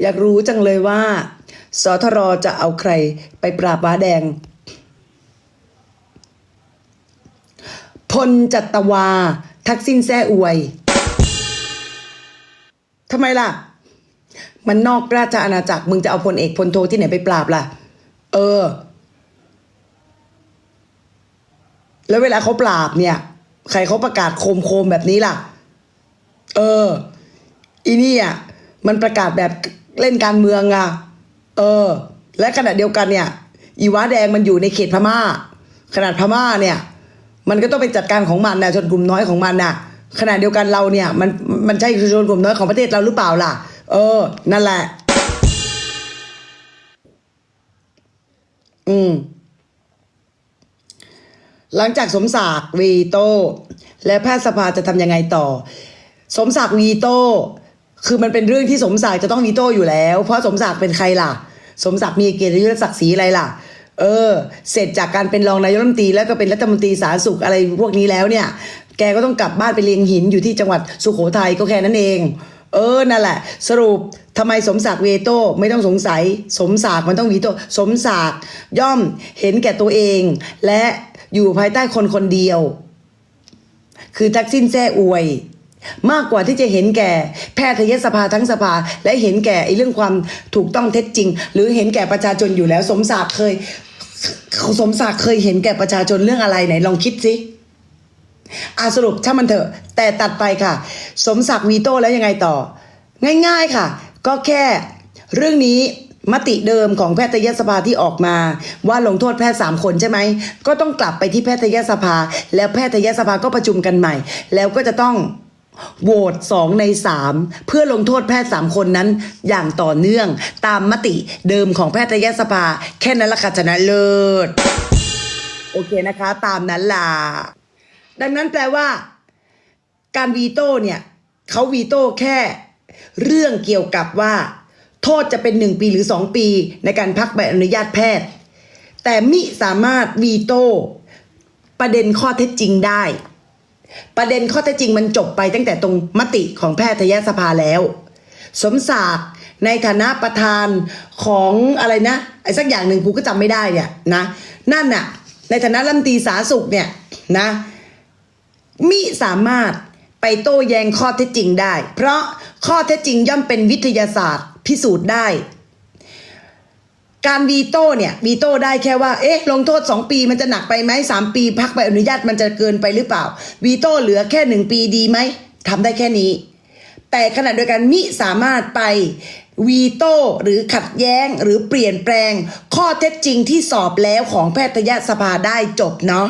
อยากรู้จังเลยว่า สทรจะเอาใครไปปราบว้าแดง พลจัตวา ทักษิณแซ่อวยทำไมล่ะ มันนอกราชอาณาจักร มึงจะเอาพลเอกพลโทที่ไหนไปปราบล่ะ เออ แล้วเวลาเขาปราบเนี่ย ใครเขาประกาศโคมโคมแบบนี้ล่ะ เออ อีนี่อะ มันประกาศแบบ เล่นการเมืองอะเออ และขณะเดียวกันเนี่ย อีว้าแดงมันอยู่ในเขตพม่า ขนาดพม่าเนี่ย มันก็ต้องไปจัดการของมันนะชนกลุ่มน้อยของมันนะขณะเดียวกันเราเนี่ย มันมันใช่ชนกลุ่มน้อยของประเทศเราหรือเปล่าล่ะ เออ นั่นแหละ อืมหลังจากสมศักดิ์วีโต้และแพทยสภาจะทำยังไงต่อ สมศักดิ์วีโต้ คือมันเป็นเรื่องที่สมศักดิ์จะต้องวีโต้อยู่แล้ว เพราะสมศักดิ์เป็นใครล่ะ สมศักดิ์มีเกียรติยศศักดิ์ศรีอะไรล่ะ เออ เสร็จจากการเป็นรองนายกรัฐมนตรีแล้วก็เป็นรัฐมนตรีสาธารณสุขอะไรพวกนี้แล้วเนี่ย แกก็ต้องกลับบ้านไปเลียงหินอยู่ที่จังหวัดสุโขทัยก็แค่นั้นเอง เออนั่นแหละ สรุปทำไมสมศักดิ์เวโต้ไม่ต้องสงสัย สมศักดิ์มันต้องวีโต้สมศักดิ์ย่อมเห็นแก่ตัวเอง และอยู่ภายใต้คนคนเดียว คือทักษิณแซ่อวย มากกว่าที่จะเห็นแก่แพทยสภาทั้งสภา และเห็นแก่ไอ้เรื่องความถูกต้องเท็จจริง หรือเห็นแก่ประชาชนอยู่แล้ว สมศักดิ์เคย สมศักดิ์เคยเห็นแก่ประชาชนเรื่องอะไรไหนลองคิดสิอาสรุปถ้ามันเถอะ แต่ตัดไปค่ะ สมศักดิ์วีโต้แล้วยังไงต่อ ง่าย ๆค่ะ ก็แค่เรื่องนี้มติเดิมของแพทยสภาที่ออกมา ว่าลงโทษแพทย์สามคนใช่ไหม ก็ต้องกลับไปที่แพทยสภา แล้วแพทยสภาก็ประชุมกันใหม่ แล้วก็จะต้อง โหวตสองในสามเพื่อลงโทษแพทย์สามคนนั้น อย่างต่อเนื่องตามมติเดิมของแพทยสภา แค่นั้นละค่ะชนะเลิศ โอเคนะคะ ตามนั้นล่ะ ดังนั้นแปลว่า การวีโต้เนี่ยเขาวีโต้แค่ เรื่องเกี่ยวกับว่า โทษจะเป็นหนึ่งปีหรือสองปี ในการพักใบอนุญาตแพทย์ แต่มิสามารถวีโต้ประเด็นข้อเท็จจริงได้ ประเด็นข้อเท็จจริงมันจบไปตั้งแต่ตรงมติของแพทยสภาแล้ว สมศักดิ์ในฐานะประธานของอะไรนะไอ้สักอย่างหนึ่งกูก็จำไม่ได้เนี่ยนะนั่นน่ะในฐานะรัฐมนตรีสาสุขเนี่ยนะมิสามารถไปโต้แย้งข้อเท็จจริงได้ เพราะข้อเท็จจริงย่อมเป็นวิทยาศาสตร์พิสูจน์ได้ การวีโต้เนี่ยวีโต้ได้แค่ว่า เอ๊ะ ลงโทษ 2 ปีมันจะหนักไปไหมสามปีพักใบอนุญาตมันจะเกินไปหรือเปล่าวีโต้เหลือแค่หนึ่งปีดีไหมทำได้แค่นี้ แต่ขณะเดียวกันมิสามารถไปวีโต้หรือขัดแย้งหรือเปลี่ยนแปลง ข้อเท็จจริงที่สอบแล้วของแพทยสภาได้จบเนาะ